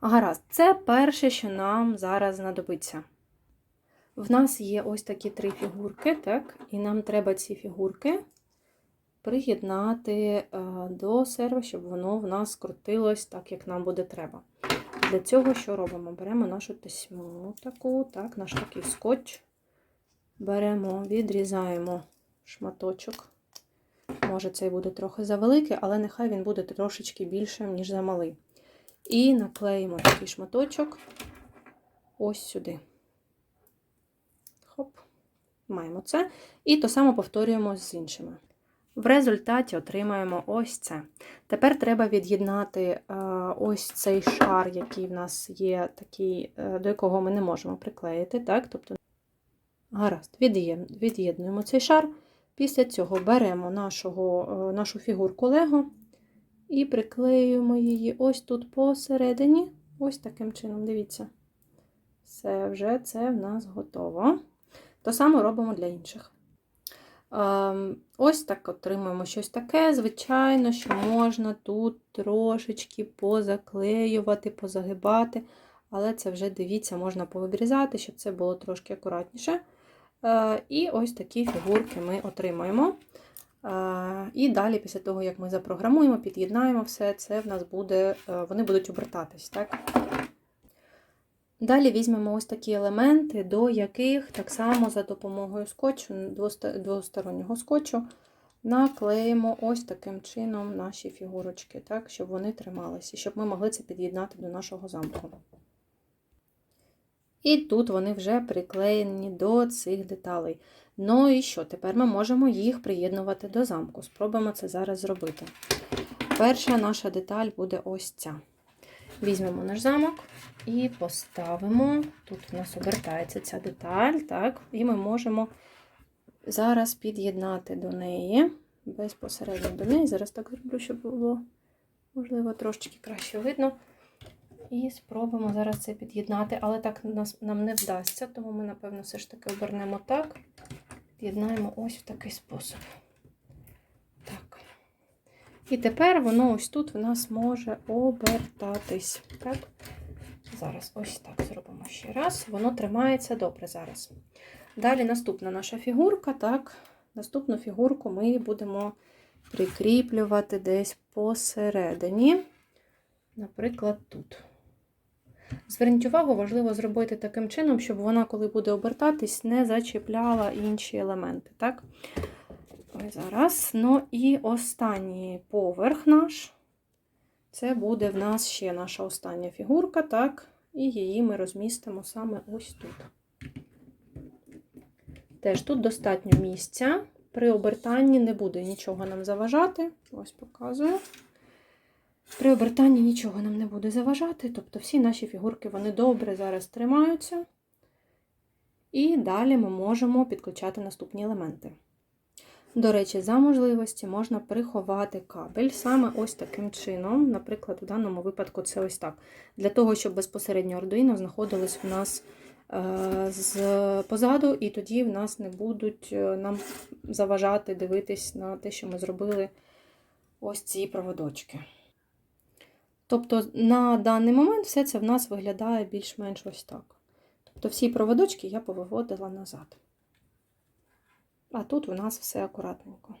Гаразд, це перше, що нам зараз знадобиться. В нас є ось такі три фігурки, так? І нам треба ці фігурки приєднати е, до серва, щоб воно в нас крутилось так, як нам буде треба. Для цього що робимо? Беремо нашу тесьму таку, так, наш такий скотч. Беремо, відрізаємо шматочок. Може, цей буде трохи завеликий, але нехай він буде трошечки більшим, ніж замалий. І наклеїмо такий шматочок ось сюди. Хоп, маємо це. І то саме повторюємо з іншими. В результаті отримаємо ось це. Тепер треба від'єднати е, ось цей шар, який в нас є, такий, е, до якого ми не можемо приклеїти. Так? Тобто, гаразд, від'єднуємо цей шар. Після цього беремо нашого, е, нашу фігурку Лего і приклеюємо її ось тут посередині. Ось таким чином, дивіться. Все, вже це в нас готово. То саме робимо для інших. Ем, Ось так отримуємо щось таке. Звичайно, що можна тут трошечки позаклеювати, позагибати, але це вже дивіться, можна повибрізати, щоб це було трошки акуратніше. Е, І ось такі фігурки ми отримаємо. І далі, після того, як ми запрограмуємо, під'єднаємо все, це в нас буде, е, вони будуть обертатись. Так? Далі візьмемо ось такі елементи, до яких так само за допомогою скотчу, двостороннього скотчу, наклеїмо ось таким чином наші фігурочки, так, щоб вони трималися, щоб ми могли це під'єднати до нашого замку. І тут вони вже приклеєні до цих деталей. Ну і що? Тепер ми можемо їх приєднувати до замку. Спробуємо це зараз зробити. Перша наша деталь буде ось ця. Візьмемо наш замок і поставимо. Тут у нас обертається ця деталь, так, і ми можемо зараз під'єднати до неї, безпосередньо до неї. Зараз так зроблю, щоб було, можливо, трошечки краще видно. І спробуємо зараз це під'єднати, але так нам не вдасться, тому ми, напевно, все ж таки обернемо так. Під'єднаємо ось в такий спосіб. Так. І тепер воно ось тут в нас може обертатись. Так? Зараз ось так зробимо ще раз. Воно тримається добре зараз. Далі наступна наша фігурка. Так, Наступну фігурку ми будемо прикріплювати десь посередині, наприклад, тут. Зверніть увагу, важливо зробити таким чином, щоб вона, коли буде обертатись, не зачіпляла інші елементи. Так? Ось зараз. Ну і останній поверх наш. Це буде в нас ще наша остання фігурка, так? І її ми розмістимо саме ось тут. Теж тут достатньо місця. При обертанні не буде нічого нам заважати. Ось показую. При обертанні нічого нам не буде заважати. Тобто всі наші фігурки вони добре зараз тримаються. І далі ми можемо підключати наступні елементи. До речі, за можливості можна приховати кабель саме ось таким чином. Наприклад, у даному випадку це ось так. Для того, щоб безпосередньо Arduino знаходилось в нас е, з позаду, і тоді в нас не будуть е, нам заважати дивитись на те, що ми зробили ось ці проводочки. Тобто, на даний момент все це в нас виглядає більш-менш ось так. Тобто, всі проводочки я повиводила назад. А тут у нас все акуратненько.